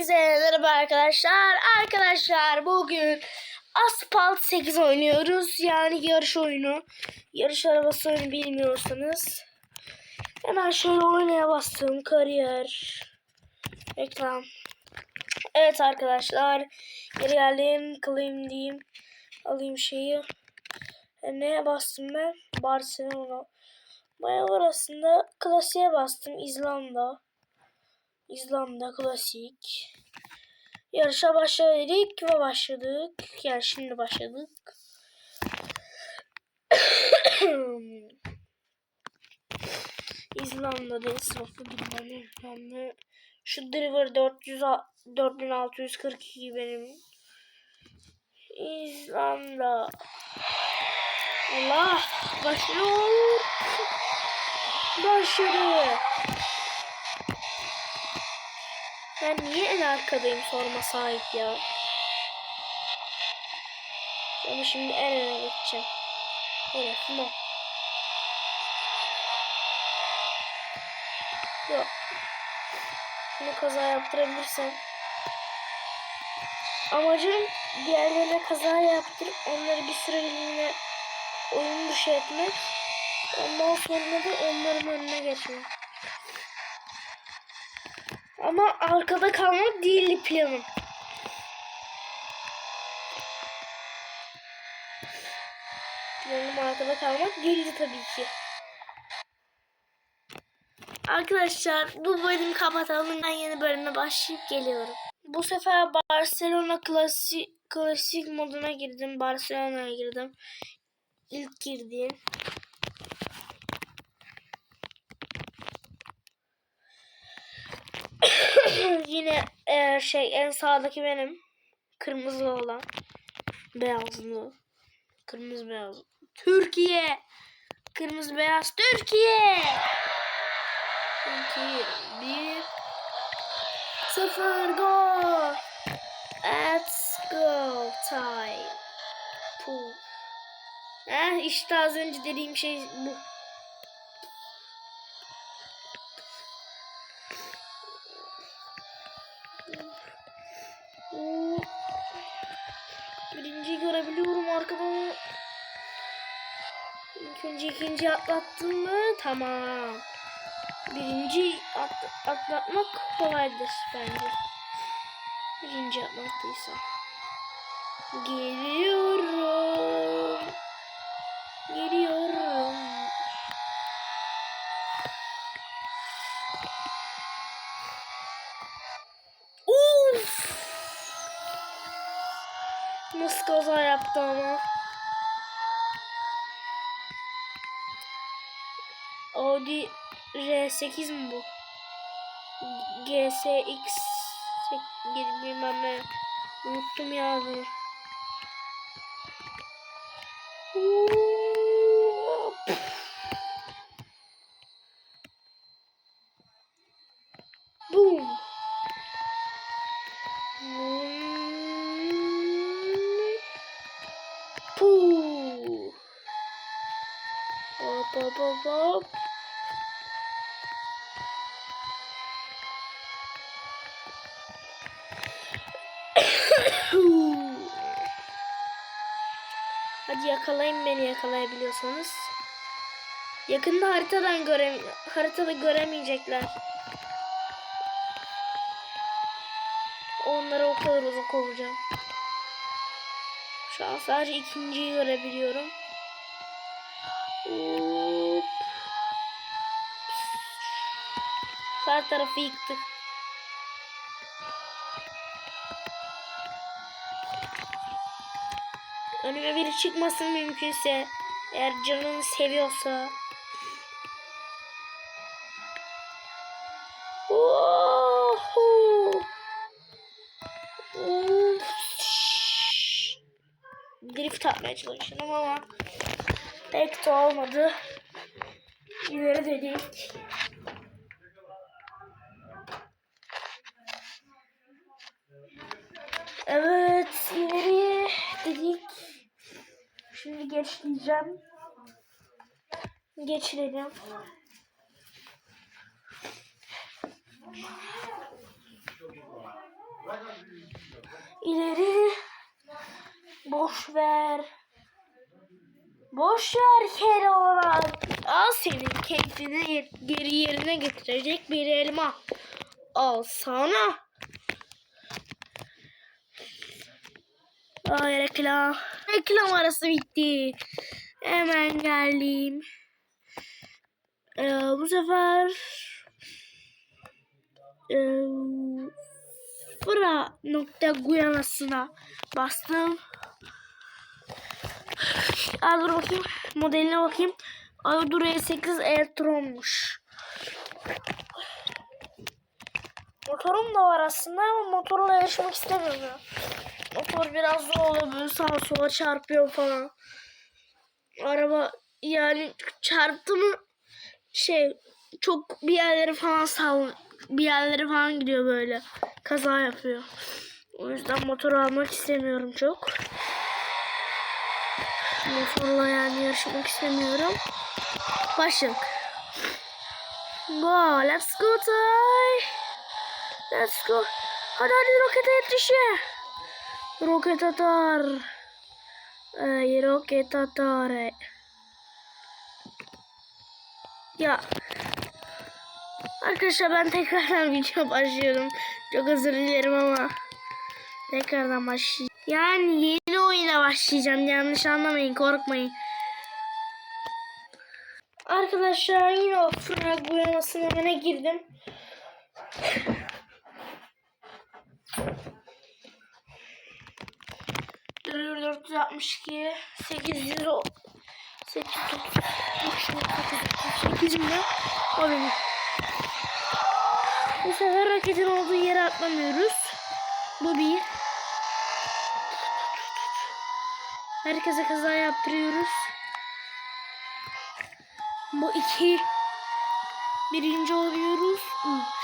Hepinize merhaba arkadaşlar. Arkadaşlar bugün Asphalt 8 oynuyoruz. Yani yarış oyunu. Yarış arabası oyunu bilmiyorsanız. Hemen şöyle oynaya bastım. Kariyer. Reklam. Evet arkadaşlar. Geri geldim. Claim diyeyim. Alayım şeyi. E, neye bastım ben? Barcelona. Maya arasında klasiğe bastım. İzlanda. İzlanda klasik. Yarışa başladık ve başladık. Yani şimdi başladık. İzlanda deniz sınıfı bilmem ne. Şu driver 400 4642 benim. İzlanda. Allah başlıyor. Başladı. Ben niye en arkadayım sorma sahip ya. Ama şimdi en öne geçeceğim. Hedefim o. Yok. Bunu kaza yaptırabilirsem. Amacım diğerlerine kaza yaptırıp onları bir süreliğine oyun dışı etmek. Ondan sonra da onların önüne geçmek. Ama arkada kalmak değildi planım. Planım arkada kalmak değildi tabii ki. Arkadaşlar bu bölümü kapatalım. Ben yeni bölüme başlayıp geliyorum. Bu sefer Barcelona klasik klasik moduna girdim. Barcelona'ya girdim. İlk girdiğim. Yine e, şey en sağdaki benim. Kırmızı olan. Beyazlı. Kırmızı beyaz. Türkiye. Kırmızı beyaz Türkiye. Türkiye. Bir. Sıfır go. Let's go time. Puh. Eh işte az önce dediğim şey bu. Birinciyi görebiliyorum arkadan. İlk önce ikinci atlattım mı? Tamam. Birinci at atlatmak kolaydır bence. Birinci atlattıysam. Geliyorum. Geliyorum. Uf! Nasıl kaza yaptı ama. Audi R8 mi bu? GSX bilmem ne. Unuttum ya bunu. Hop. Hadi yakalayın beni yakalayabiliyorsanız. Yakında haritadan göre haritada göremeyecekler. Onlara o kadar uzak olacağım. Şu an sadece ikinciyi görebiliyorum. Hop. Her tarafı yıktık. Önüme biri çıkmasın mümkünse. Eğer canını seviyorsa. Oho. Drift atmaya çalışıyorum ama pek de olmadı. İleri dedik. Evet ileri dedik. Şimdi geç diyeceğim. Geçirelim. İleri. Boş ver. Boş ver Keloğlan. Al senin keyfini geri yerine getirecek bir elma. Al sana. Ay reklam. Reklam arası bitti. Hemen geldim. Ee, bu sefer e, Fıra nokta Guyana'sına bastım. Aa, dur bakayım. Modeline bakayım. Aydur E8 Eltron'muş. Motorum da var aslında ama motorla yarışmak istemiyorum. Motor biraz zor oluyor böyle sağa sola çarpıyor falan. Araba yani çarptı mı şey çok bir yerleri falan sal bir yerleri falan gidiyor böyle. Kaza yapıyor. O yüzden motor almak istemiyorum çok. Motorla yani yarışmak istemiyorum. Başlık. Go, let's go Tay. Let's go. Hadi hadi rokete yetiş ya. Roket atar. Ay roket atar. Ya. Arkadaşlar ben tekrardan video başlıyorum. Çok özür dilerim ama. Tekrardan başlayacağım. Yani yeni oyuna başlayacağım. Yanlış anlamayın korkmayın. Arkadaşlar yine o frag uyamasına girdim. 462 800 o 800 800 mi? O benim. Bu sefer raketin olduğu yere atlamıyoruz. Bu bir. Herkese kaza yaptırıyoruz. Bu iki. Birinci oluyoruz. Üç.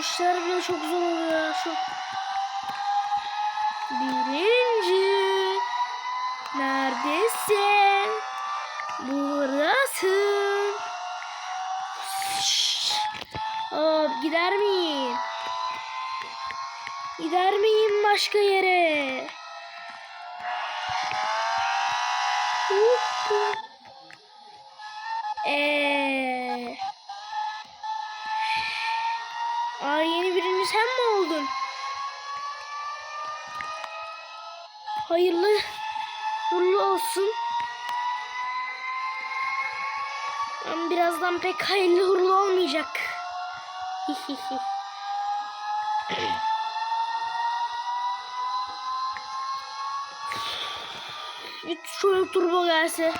Dönüşler bile çok zor oluyor ya. Şu birinci neredesin? Buradasın. Hop gider miyim? Gider miyim başka yere? Eee. Hayırlı uğurlu olsun. Ama birazdan pek hayırlı uğurlu olmayacak. Üç şöyle turbo gelse.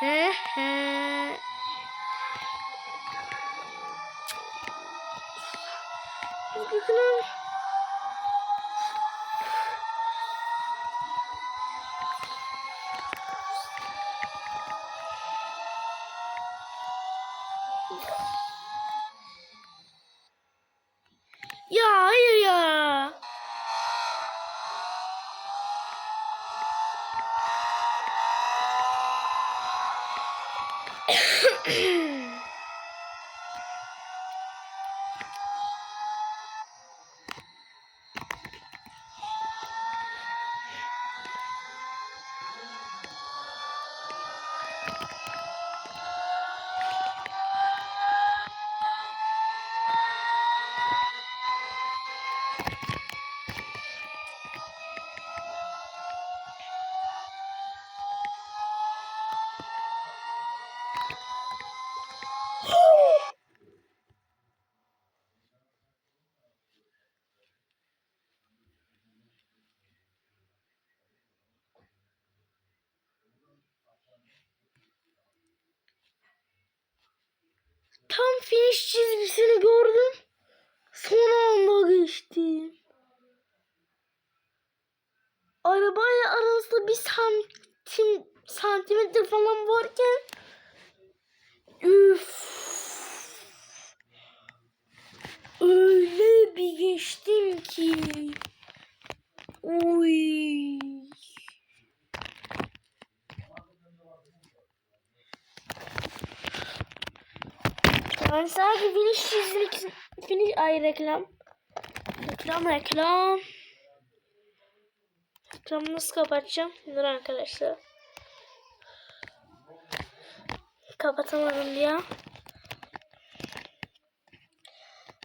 He he. Bakalım. tam finish çizgisini gördüm. Son anda geçtim. Arabayla arasında bir santim, santimetre falan varken üf öyle bir geçtim ki uy Hani sanki finish çizdik. Finish ay reklam. Reklam reklam. Reklamı nasıl kapatacağım? Dur arkadaşlar. Kapatamadım ya.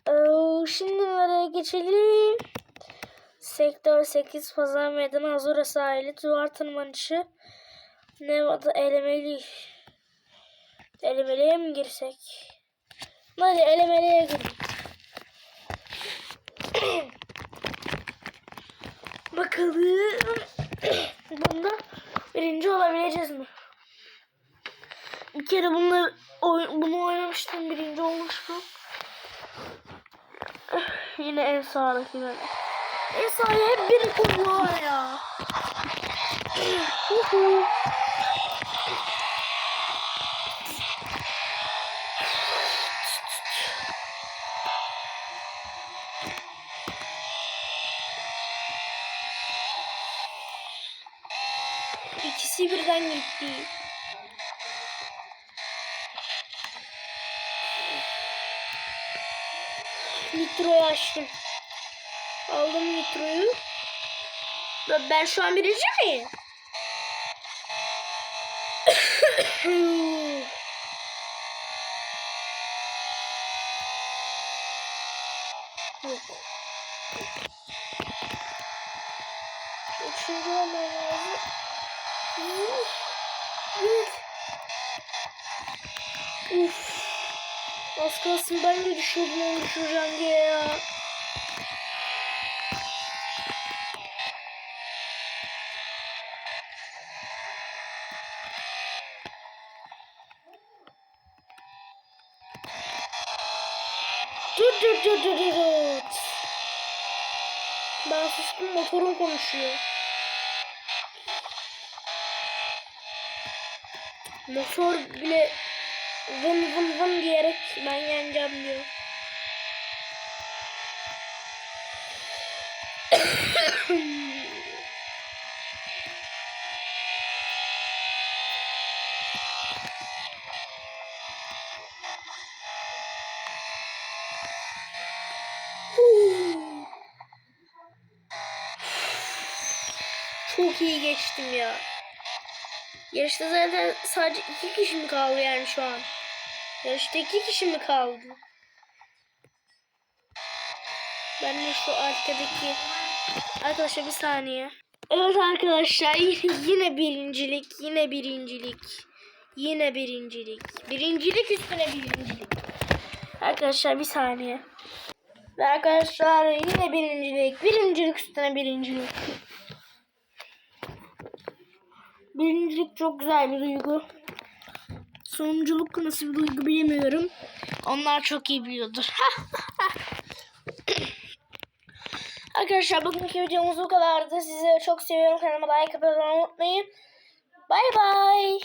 Ee, şimdi nereye geçelim? Sektör 8 Pazar Meydanı Azura sahili duvar tırmanışı Nevada elemeli elemeliye mi girsek? Hadi elemeliye girelim. Bakalım bunda birinci olabileceğiz mi? Bir kere bunu, bunu oynamıştım birinci olmuştum. Yine en sağdaki böyle. En sağya hep biri koyuyor ya. Açtım. Aldım nitroyu. Ben- şu an birinci miyim? Yok. Üçüncü olmam lazım. Uf. Az kalsın ben de düşüyordum onu düşüreceğim diye ya. Dur dur dur dur dur dur. Ben sustum motorum konuşuyor. Motor bile vın vın vın diyerek ben yeneceğim diyor. Çok iyi geçtim ya. Yarışta zaten sadece iki kişi mi kaldı yani şu an? Yarışta iki kişi mi kaldı? Ben de şu arkadaki... Arkadaşlar bir saniye. Evet arkadaşlar yine, birincilik, yine birincilik. Yine birincilik. Birincilik üstüne birincilik. Arkadaşlar bir saniye. Ve arkadaşlar yine birincilik. Birincilik üstüne birincilik. Birincilik çok güzel bir duygu. Sonunculuk nasıl bir duygu bilemiyorum. Onlar çok iyi biliyordur. Arkadaşlar bugünkü videomuz bu kadardı. Sizi çok seviyorum. Kanalıma like atmayı unutmayın. Bay bay.